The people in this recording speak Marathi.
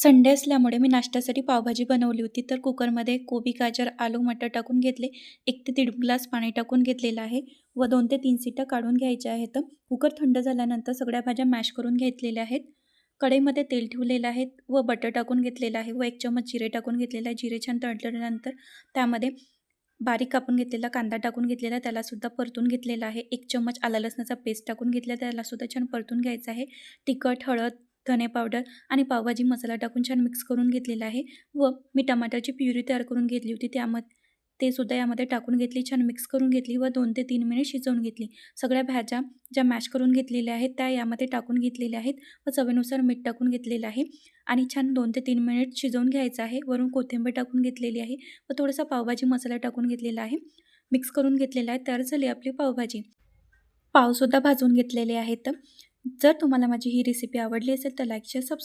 संडे असल्यामुळे मी नाश्त्यासाठी पावभाजी बनवली होती. तर कुकरमध्ये कोबी गाजर आलू मटर टाकून घेतले. एक ते दीड ग्लास पाणी टाकून घेतलेलं आहे व दोन ते तीन सीटं काढून घ्यायच्या आहेत. कुकर थंड झाल्यानंतर सगळ्या भाज्या मॅश करून घेतलेल्या आहेत. कढईमध्ये तेल ठेवलेलं आहे व बटर टाकून घेतलेलं आहे व एक चमच जिरे टाकून घेतलेलं आहे. जिरे छान तळल्यानंतर त्यामध्ये बारीक कापून घेतलेला कांदा टाकून घेतलेला त्यालासुद्धा परतून घेतलेला आहे. एक चमच आला लसणाचा पेस्ट टाकून घेतला त्यालासुद्धा छान परतून घ्यायचं आहे. तिखट हळद धने पावडर आणि पावभाजी मसाला टाकून छान मिक्स करून घेतलेला आहे व मी टमाटरची प्युरी तयार करून घेतली होती. त्यामध्ये ते सुद्धा यामध्ये टाकून घेतली छान मिक्स करून घेतली व दोन ते तीन मिनिट शिजवून घेतली. सगळ्या भाज्या ज्या मॅश करून घेतलेल्या आहेत त्या यामध्ये टाकून घेतलेल्या आहेत व चवीनुसार मीठ टाकून घेतलेलं आहे आणि छान दोन ते तीन मिनिट शिजवून घ्यायचं आहे. वरून कोथिंबीर टाकून घेतलेली आहे व थोडासा पावभाजी मसाला टाकून घेतलेला आहे. मिक्स करून घेतलेला आहे. तयार झाली आपली पावभाजी. पावसुद्धा भाजून घेतलेले आहेत. जर तुम्हाला माझी ही रेसिपी आवडली असेल तर लाईक शेअर सबस्क्राईब